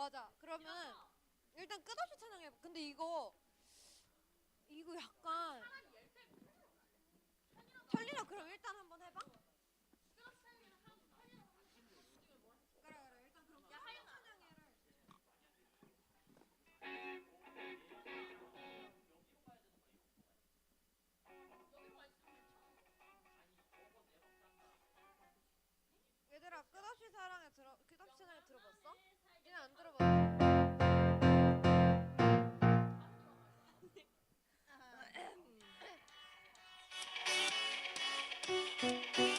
맞아. 그러면 일단 끝없이 찬양해. 근데 이거 이거 약간 털리나 그럼 일단 한번 해봐. 얘들아 끝없이 사랑에 들어 끝없이 찬양에 들어봤어? 니네 안 들어봤어? 아,